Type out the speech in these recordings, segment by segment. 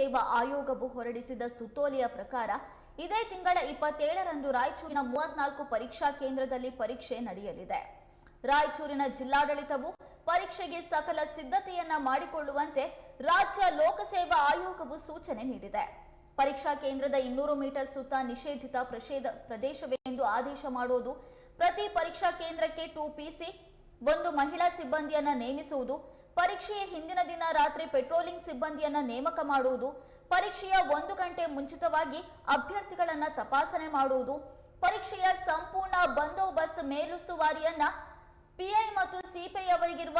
ಲೋಕಸೇವಾ ಆಯೋಗವು ಹೊರಡಿಸಿದ ಸುತ್ತೋಲೆಯ ಪ್ರಕಾರ ಇದೇ ತಿಂಗಳ ಇಪ್ಪತ್ತೇಳರಂದು ರಾಯಚೂರಿನ ಮೂವತ್ನಾಲ್ಕು ಪರೀಕ್ಷಾ ಕೇಂದ್ರದಲ್ಲಿ ಪರೀಕ್ಷೆ ನಡೆಯಲಿದೆ. ರಾಯಚೂರಿನ ಜಿಲ್ಲಾಡಳಿತವು ಪರೀಕ್ಷೆಗೆ ಸಕಲ ಸಿದ್ಧತೆಯನ್ನ ಮಾಡಿಕೊಳ್ಳುವಂತೆ ರಾಜ್ಯ ಲೋಕಸೇವಾ ಆಯೋಗವು ಸೂಚನೆ ನೀಡಿದೆ. ಪರೀಕ್ಷಾ ಕೇಂದ್ರದ ಇನ್ನೂರು ಮೀಟರ್ ಸುತ್ತ ನಿಷೇಧಿತ ಪ್ರಷೇಧ ಪ್ರದೇಶವೇ ಎಂದು ಆದೇಶ ಮಾಡುವುದು ಪ್ರತಿ ಪರೀಕ್ಷಾ ಕೇಂದ್ರಕ್ಕೆ ಟೂ ಪಿಸಿ ಒಂದು ಮಹಿಳಾ ಸಿಬ್ಬಂದಿಯನ್ನ ನೇಮಿಸುವುದು ಪರೀಕ್ಷೆಯ ಹಿಂದಿನ ದಿನ ರಾತ್ರಿ ಪೆಟ್ರೋಲಿಂಗ್ ಸಿಬ್ಬಂದಿಯನ್ನ ನೇಮಕ ಮಾಡುವುದು, ಪರೀಕ್ಷೆಯ ಒಂದು ಗಂಟೆ ಮುಂಚಿತವಾಗಿ ಅಭ್ಯರ್ಥಿಗಳನ್ನ ತಪಾಸಣೆ ಮಾಡುವುದು, ಪರೀಕ್ಷೆಯ ಸಂಪೂರ್ಣ ಬಂದೋಬಸ್ತ್ ಮೇಲುಸ್ತುವಾರಿಯನ್ನ ಪಿಐ ಮತ್ತು ಸಿಪಿಐ ಅವರಿಗಿರುವ,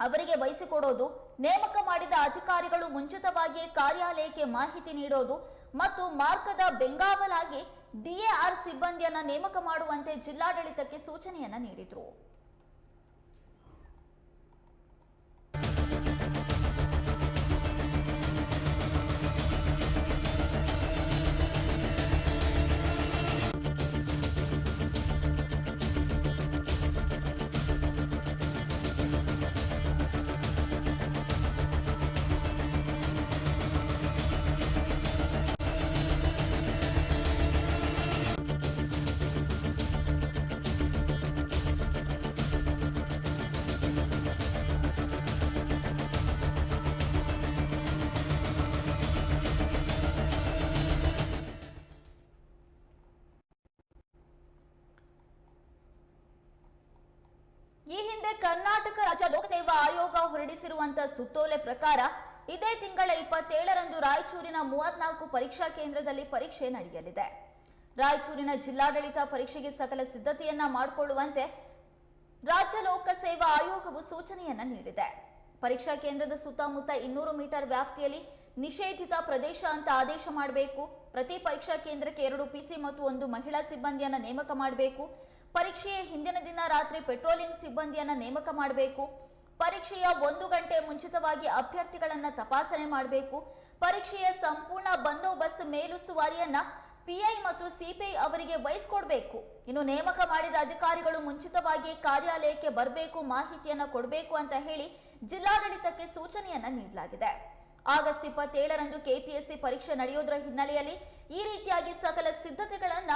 ಅವರಿಗೆ ವಹಿಸಿಕೊಡೋದು, ನೇಮಕ ಮಾಡಿದ ಅಧಿಕಾರಿಗಳು ಮುಂಚಿತವಾಗಿಯೇ ಕಾರ್ಯಾಲಯಕ್ಕೆ ಮಾಹಿತಿ ನೀಡೋದು ಮತ್ತು ಮಾರ್ಗದ ಬೆಂಗಾವಲಾಗಿ ಡಿಎಆರ್ ಸಿಬ್ಬಂದಿಯನ್ನ ನೇಮಕ ಮಾಡುವಂತೆ ಜಿಲ್ಲಾಡಳಿತಕ್ಕೆ ಸೂಚನೆಯನ್ನ ನೀಡಿದ್ರು. ಈ ಹಿಂದೆ ಕರ್ನಾಟಕ ರಾಜ್ಯ ಲೋಕಸೇವಾ ಆಯೋಗ ಹೊರಡಿಸಿರುವಂತಹ ಸುತ್ತೋಲೆ ಪ್ರಕಾರ ಇದೇ ತಿಂಗಳ ಇಪ್ಪತ್ತೇಳರಂದು ರಾಯಚೂರಿನ ಮೂವತ್ನಾಲ್ಕು ಪರೀಕ್ಷಾ ಕೇಂದ್ರದಲ್ಲಿ ಪರೀಕ್ಷೆ ನಡೆಯಲಿದೆ. ರಾಯಚೂರಿನ ಜಿಲ್ಲಾಡಳಿತ ಪರೀಕ್ಷೆಗೆ ಸಕಲ ಸಿದ್ಧತೆಯನ್ನ ಮಾಡಿಕೊಳ್ಳುವಂತೆ ರಾಜ್ಯ ಲೋಕಸೇವಾ ಆಯೋಗವು ಸೂಚನೆಯನ್ನ ನೀಡಿದೆ. ಪರೀಕ್ಷಾ ಕೇಂದ್ರದ ಸುತ್ತಮುತ್ತ ಇನ್ನೂರು ಮೀಟರ್ ವ್ಯಾಪ್ತಿಯಲ್ಲಿ ನಿಷೇಧಿತ ಪ್ರದೇಶ ಅಂತ ಆದೇಶ ಮಾಡಬೇಕು. ಪ್ರತಿ ಪರೀಕ್ಷಾ ಕೇಂದ್ರಕ್ಕೆ ಎರಡು ಪಿಸಿ ಮತ್ತು ಒಂದು ಮಹಿಳಾ ಸಿಬ್ಬಂದಿಯನ್ನ ನೇಮಕ ಮಾಡಬೇಕು. ಪರೀಕ್ಷೆಯ ಹಿಂದಿನ ದಿನ ರಾತ್ರಿ ಪೆಟ್ರೋಲಿಂಗ್ ಸಿಬ್ಬಂದಿಯನ್ನು ನೇಮಕ ಮಾಡಬೇಕು. ಪರೀಕ್ಷೆಯ ಒಂದು ಗಂಟೆ ಮುಂಚಿತವಾಗಿ ಅಭ್ಯರ್ಥಿಗಳನ್ನು ತಪಾಸಣೆ ಮಾಡಬೇಕು. ಪರೀಕ್ಷೆಯ ಸಂಪೂರ್ಣ ಬಂದೋಬಸ್ತ್ ಮೇಲುಸ್ತುವಾರಿಯನ್ನ ಪಿಐ ಮತ್ತು ಸಿಪಿಐ ಅವರಿಗೆ ವಹಿಸಿಕೊಡಬೇಕು. ಇನ್ನು ನೇಮಕ ಮಾಡಿದ ಅಧಿಕಾರಿಗಳು ಮುಂಚಿತವಾಗಿ ಕಾರ್ಯಾಲಯಕ್ಕೆ ಬರಬೇಕು, ಮಾಹಿತಿಯನ್ನು ಕೊಡಬೇಕು ಅಂತ ಹೇಳಿ ಜಿಲ್ಲಾಡಳಿತಕ್ಕೆ ಸೂಚನೆಯನ್ನ ನೀಡಲಾಗಿದೆ. ಆಗಸ್ಟ್ ಇಪ್ಪತ್ತೇಳರಂದು ಕೆಪಿಎಸ್ಸಿ ಪರೀಕ್ಷೆ ನಡೆಯೋದರ ಹಿನ್ನೆಲೆಯಲ್ಲಿ ಈ ರೀತಿಯಾಗಿ ಸಕಲ ಸಿದ್ಧತೆಗಳನ್ನ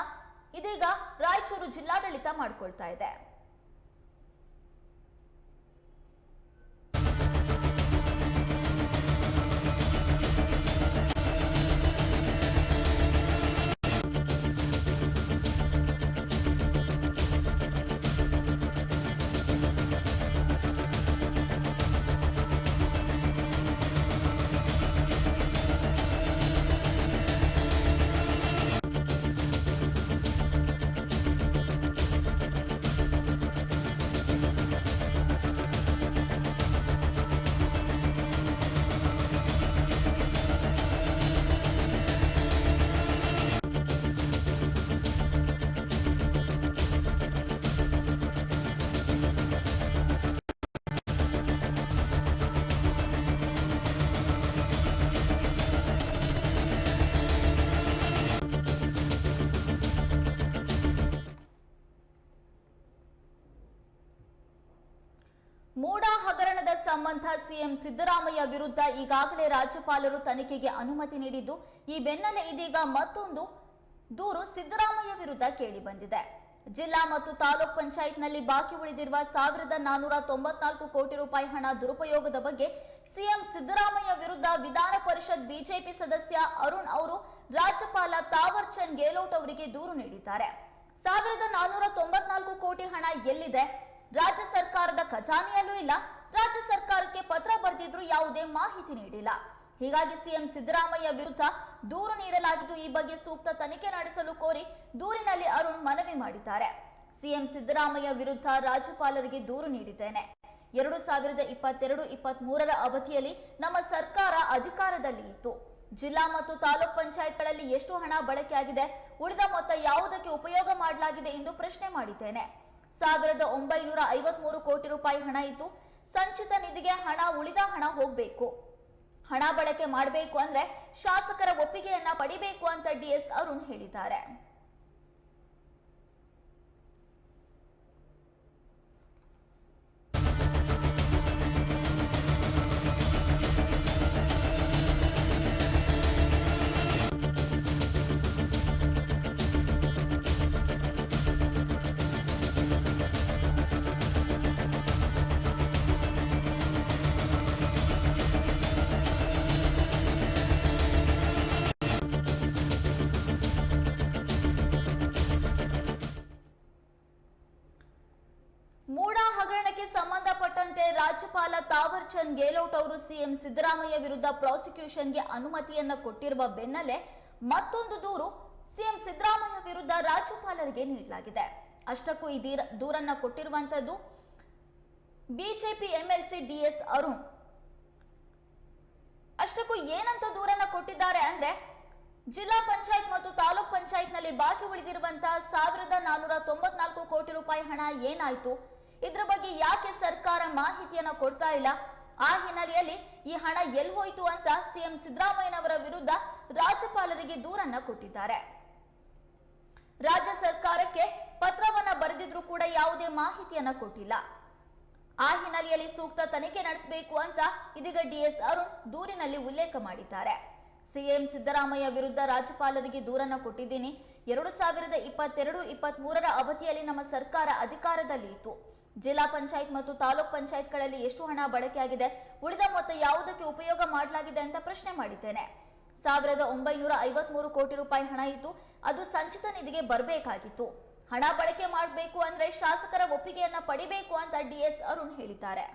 ಇದೀಗ ರಾಯಚೂರು ಜಿಲ್ಲಾಡಳಿತ ಮಾಡಿಕೊಳ್ತಾ ಇದೆ. ಸಂಬಂಧ ಸಿಎಂ ಸಿದ್ದರಾಮಯ್ಯ ವಿರುದ್ಧ ಈಗಾಗಲೇ ರಾಜ್ಯಪಾಲರು ತನಿಖೆಗೆ ಅನುಮತಿ ನೀಡಿದ್ದು, ಈ ಬೆನ್ನಲ್ಲೇ ಇದೀಗ ಮತ್ತೊಂದು ದೂರು ಸಿದ್ದರಾಮಯ್ಯ ವಿರುದ್ಧ ಕೇಳಿಬಂದಿದೆ ಜಿಲ್ಲಾ ಮತ್ತು ತಾಲೂಕ್ ಪಂಚಾಯತ್ನಲ್ಲಿ ಬಾಕಿ ಉಳಿದಿರುವ ಸಾವಿರದ ನಾನೂರ ತೊಂಬತ್ನಾಲ್ಕು ಕೋಟಿ ರೂಪಾಯಿ ಹಣ ದುರುಪಯೋಗದ ಬಗ್ಗೆ ಸಿಎಂ ಸಿದ್ದರಾಮಯ್ಯ ವಿರುದ್ಧ ವಿಧಾನ ಪರಿಷತ್ ಬಿಜೆಪಿ ಸದಸ್ಯ ಅರುಣ್ ಅವರು ರಾಜ್ಯಪಾಲ ತಾವರ್ ಚಂದ್ ಗೆಹ್ಲೋಟ್ ಅವರಿಗೆ ದೂರು ನೀಡಿದ್ದಾರೆ. ಸಾವಿರದ ನಾನೂರ ತೊಂಬತ್ನಾಲ್ಕು ಕೋಟಿ ಹಣ ಎಲ್ಲಿದೆ? ರಾಜ್ಯ ಸರ್ಕಾರದ ಖಜಾನೆಯಲ್ಲೂ ಇಲ್ಲ. ರಾಜ್ಯ ಸರ್ಕಾರಕ್ಕೆ ಪತ್ರ ಬರೆದಿದ್ರು ಯಾವುದೇ ಮಾಹಿತಿ ನೀಡಿಲ್ಲ. ಹೀಗಾಗಿ ಸಿಎಂ ಸಿದ್ದರಾಮಯ್ಯ ವಿರುದ್ಧ ದೂರು ನೀಡಲಾಗಿದ್ದು ಈ ಬಗ್ಗೆ ಸೂಕ್ತ ತನಿಖೆ ನಡೆಸಲು ಕೋರಿ ದೂರಿನಲ್ಲಿ ಅರುಣ್ ಮನವಿ ಮಾಡಿದ್ದಾರೆ. ಸಿಎಂ ಸಿದ್ದರಾಮಯ್ಯ ವಿರುದ್ಧ ರಾಜ್ಯಪಾಲರಿಗೆ ದೂರು ನೀಡಿದ್ದೇನೆ. ಎರಡು ಸಾವಿರದ ಇಪ್ಪತ್ತೆರಡು ಇಪ್ಪತ್ತ್ ಮೂರರ ಅವಧಿಯಲ್ಲಿ ನಮ್ಮ ಸರ್ಕಾರ ಅಧಿಕಾರದಲ್ಲಿ ಇತ್ತು. ಜಿಲ್ಲಾ ಮತ್ತು ತಾಲೂಕ್ ಪಂಚಾಯತ್ಗಳಲ್ಲಿ ಎಷ್ಟು ಹಣ ಬಳಕೆಯಾಗಿದೆ, ಉಳಿದ ಮೊತ್ತ ಯಾವುದಕ್ಕೆ ಉಪಯೋಗ ಮಾಡಲಾಗಿದೆ ಎಂದು ಪ್ರಶ್ನೆ ಮಾಡಿದ್ದೇನೆ. ಸಾವಿರದ ಒಂಬೈನೂರ ಐವತ್ಮೂರು ಕೋಟಿ ರೂಪಾಯಿ ಹಣ ಇತ್ತು ಸಂಚಿತ ನಿಧಿಗೆ ಹಣ ಉಳಿದ ಹಣ ಹೋಗಬೇಕು. ಹಣ ಬಳಕೆ ಮಾಡಬೇಕು ಅಂದ್ರೆ ಶಾಸಕರ ಒಪ್ಪಿಗೆಯನ್ನ ಪಡಿಬೇಕು ಅಂತ ಡಿಎಸ್ ಅರುಣ್ ಹೇಳಿದ್ದಾರೆ. ಪ್ರಕರಣಕ್ಕೆ ಸಂಬಂಧಪಟ್ಟಂತೆ ರಾಜ್ಯಪಾಲ ತಾವರ್ ಚಂದ್ ಗೆಹ್ಲೋಟ್ ಅವರು ಸಿಎಂ ಸಿದ್ದರಾಮಯ್ಯ ವಿರುದ್ಧ ಪ್ರಾಸಿಕ್ಯೂಷನ್ಗೆ ಅನುಮತಿಯನ್ನ ಕೊಟ್ಟಿರುವ ಬೆನ್ನಲ್ಲೇ ಮತ್ತೊಂದು ದೂರು ಸಿಎಂ ಸಿದ್ದರಾಮಯ್ಯ ವಿರುದ್ಧ ರಾಜ್ಯಪಾಲರಿಗೆ ನೀಡಲಾಗಿದೆ. ಅಷ್ಟಕ್ಕೂ ಈ ದೂರನ್ನ ಕೊಟ್ಟಿರುವಂತದ್ದು BJP MLC D S Arun. ಅಷ್ಟಕ್ಕೂ ಏನಂತ ದೂರನ್ನ ಕೊಟ್ಟಿದ್ದಾರೆ ಅಂದ್ರೆ ಜಿಲ್ಲಾ ಪಂಚಾಯತ್ ಮತ್ತು ತಾಲೂಕ್ ಪಂಚಾಯತ್ನಲ್ಲಿ ಬಾಕಿ ಉಳಿದಿರುವಂತಹ ಸಾವಿರದ ನಾನೂರ ತೊಂಬತ್ನಾಲ್ಕು ಕೋಟಿ ರೂಪಾಯಿ ಹಣ ಏನಾಯ್ತು? ಇದ್ರ ಬಗ್ಗೆ ಯಾಕೆ ಸರ್ಕಾರ ಮಾಹಿತಿಯನ್ನ ಕೊಡ್ತಾ ಇಲ್ಲ? ಆ ಹಿನ್ನೆಲೆಯಲ್ಲಿ ಈ ಹಣ ಎಲ್ಲಿ ಹೋಯ್ತು ಅಂತ ಸಿಎಂ ಸಿದ್ದರಾಮಯ್ಯನವರ ವಿರುದ್ಧ ರಾಜ್ಯಪಾಲರಿಗೆ ದೂರನ್ನ ಕೊಟ್ಟಿದ್ದಾರೆ. ರಾಜ್ಯ ಸರ್ಕಾರಕ್ಕೆ ಪತ್ರವನ್ನ ಬರೆದಿದ್ರು ಕೂಡ ಯಾವುದೇ ಮಾಹಿತಿಯನ್ನ ಕೊಟ್ಟಿಲ್ಲ. ಆ ಹಿನ್ನೆಲೆಯಲ್ಲಿ ಸೂಕ್ತ ತನಿಖೆ ನಡೆಸಬೇಕು ಅಂತ ಇದೀಗ ಡಿಎಸ್ ಅರುಣ್ ದೂರಿನಲ್ಲಿ ಉಲ್ಲೇಖ ಮಾಡಿದ್ದಾರೆ. ಸಿಎಂ ಸಿದ್ದರಾಮಯ್ಯ ವಿರುದ್ಧ ರಾಜ್ಯಪಾಲರಿಗೆ ದೂರನ್ನು ಕೊಟ್ಟಿದ್ದೀನಿ. ಎರಡು ಸಾವಿರದ ಇಪ್ಪತ್ತೆರಡು ಇಪ್ಪತ್ತ್ ಮೂರರ ಅವಧಿಯಲ್ಲಿ ನಮ್ಮ ಸರ್ಕಾರ ಅಧಿಕಾರದಲ್ಲಿ ಇತ್ತು. ಜಿಲ್ಲಾ ಪಂಚಾಯತ್ ಮತ್ತು ತಾಲೂಕ್ ಪಂಚಾಯತ್ಗಳಲ್ಲಿ ಎಷ್ಟು ಹಣ ಬಳಕೆಯಾಗಿದೆ, ಉಳಿದ ಮೊತ್ತ ಯಾವುದಕ್ಕೆ ಉಪಯೋಗ ಮಾಡಲಾಗಿದೆ ಅಂತ ಪ್ರಶ್ನೆ ಮಾಡಿದ್ದೇನೆ. ಸಾವಿರದ ಒಂಬೈನೂರ ಐವತ್ಮೂರು ಕೋಟಿ ರೂಪಾಯಿ ಹಣ ಇತ್ತು ಅದು ಸಂಚಿತ ನಿಧಿಗೆ ಬರಬೇಕಾಗಿತ್ತು. ಹಣ ಬಳಕೆ ಮಾಡಬೇಕು ಅಂದ್ರೆ ಶಾಸಕರ ಒಪ್ಪಿಗೆಯನ್ನ ಪಡಿಬೇಕು ಅಂತ ಡಿಎಸ್ ಅರುಣ್ ಹೇಳಿದ್ದಾರೆ.